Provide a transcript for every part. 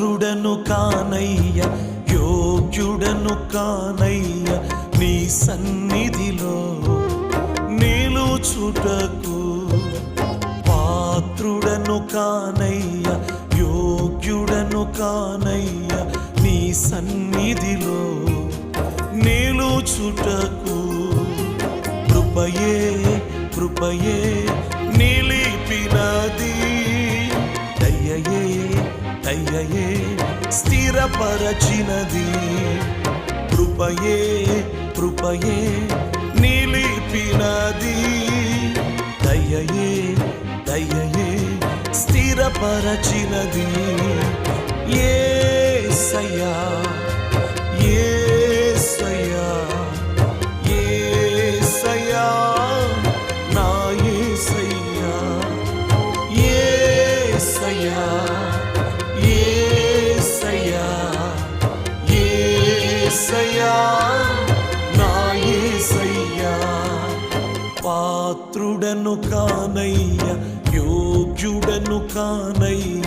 పాత్రుడను కానయ్య యోగ్యుడను కానయ్య నీ సన్నిధిలో నిలుచుటకు పాత్రుడను కానయ్య యోగ్యుడను కానయ్య నీ సన్నిధిలో నిలుచుటకు కృపయే కృపయే క్రియయే స్థిరపరచినది. కృపయే కృపయే నిలిపినది. దయయే దయయే స్థిరపరచినది. ఏ ఏసయ్యా పాత్రుడను కానయ్య యోగ్యుడను కానయ్య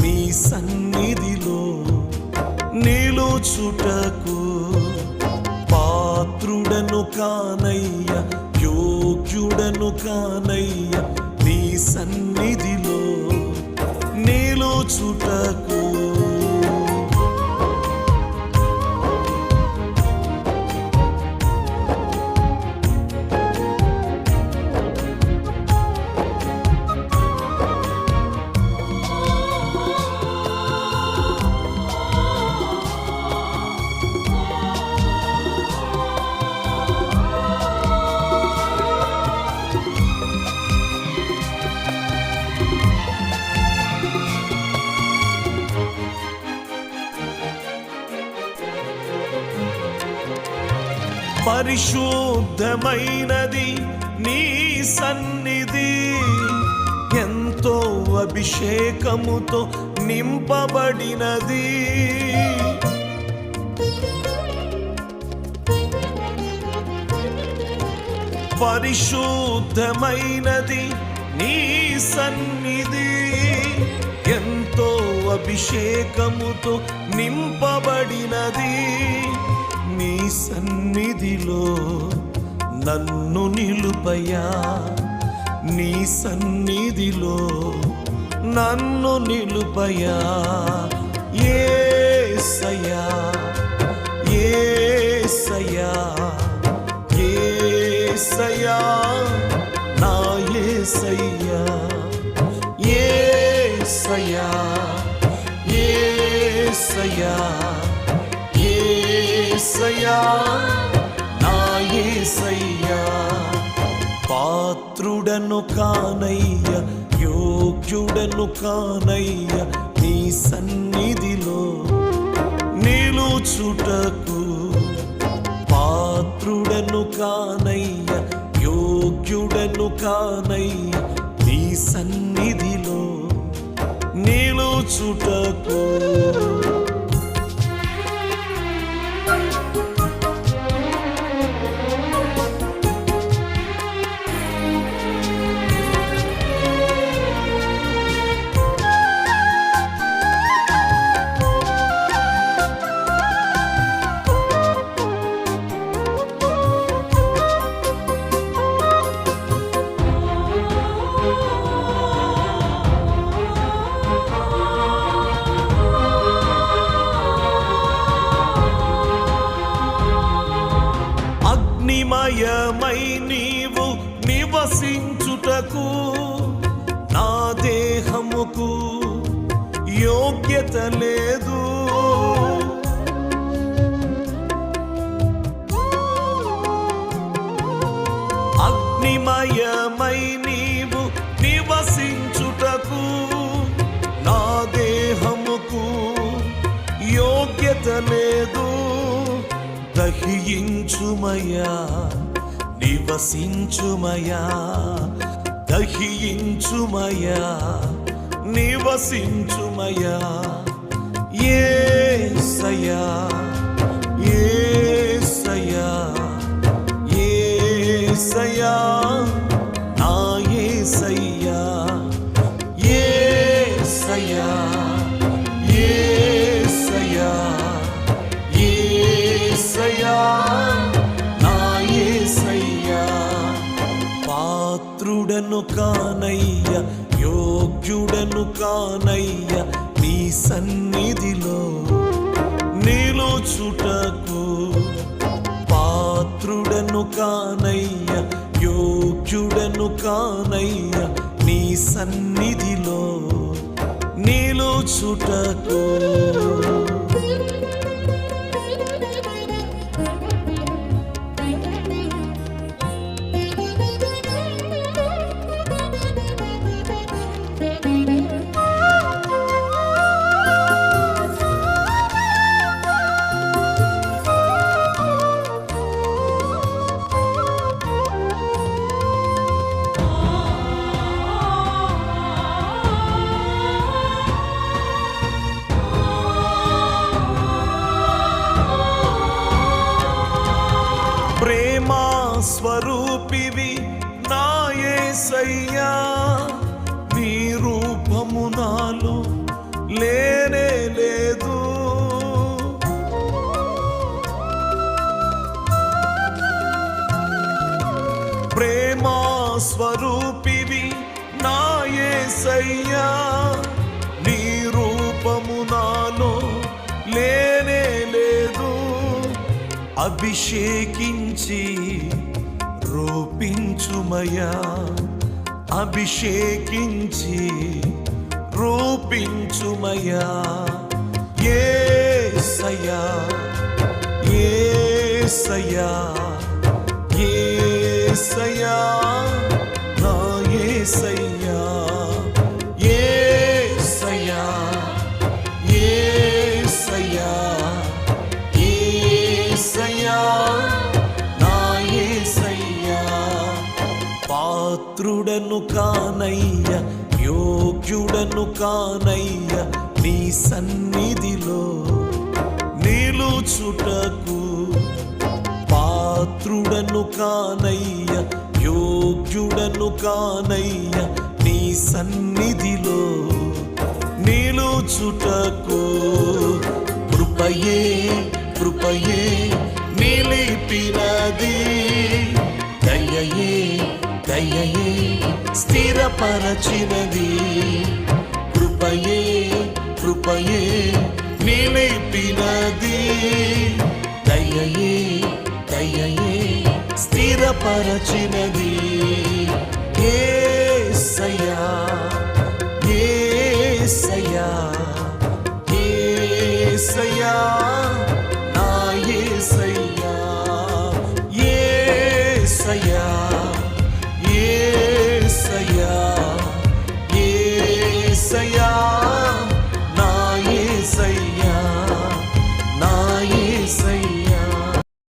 నీ సన్నిధిలో నిలుచుటకు పాత్రుడను కానయ్య యోగ్యుడను కానయ్య నీ సన్నిధిలో నిలుచుటకు పరిశుద్ధమైనది నీ సన్నిధి. ఎంతో అభిషేకముతో నింపబడినది. పరిశుద్ధమైనది నీ సన్నిధి. ఎంతో అభిషేకముతో నింపబడినది. నీ సన్నిధిలో నన్ను నిలుపయా నీ సన్నిధిలో నన్ను నిలుపయా ఏసయ్యా ఏసయ్యా ఏసయ్యా నా ఏసయ్యా ఏసయ్యా ఏసయ్యా. ఏసయ్యా నా ఏసయ్యా పాత్రుడను కానయ్య యోగ్యుడను కానయ్య నీ సన్నిధిలో నిలుచుటకు పాత్రుడను కానయ్య యోగ్యుడను కానయ్య నీ సన్నిధిలో నిలుచుటకు దహించుమయా నివసించుమయా దహించుమయా నివసించుమయా ఏ సయా ఏ సయా ఏ సయా నా ఏ ఏసయ్యా. పాత్రుడను కానయ్య యోగ్యుడను కానయ్య నీ సన్నిధిలో నిలుచుటకు పాత్రుడను కానయ్య యోగ్యుడను కానయ్య నీ సన్నిధిలో నిలుచుటకు స్వరూపివి నాయసయ్యా నీ రూపము నాలో లేనే లేదు. ప్రేమా స్వరూపివి నాయసయ్యా అభిషేకించి రూపించుమయా అభిషేకించి రూపించుమయా ఏ సయా ఏ సయా ఏ సయా నా ఏ ఏసయ్యా. యోగ్యుడను కానయ్య యోగ్యుడను కానయ్య నీ సన్నిధిలో నిలుచుటకు పాత్రుడను కానయ్య యోగ్యుడను కానయ్య నీ సన్నిధిలో నిలుచుటకు కృపయే కృపయే నిలిపినది. స్థిరపరచినది కృపయే కృపయే నిలిపినది. దయయే దయయే స్థిరపరచినది. ఏ సయా ఏ సయా ఏ సయా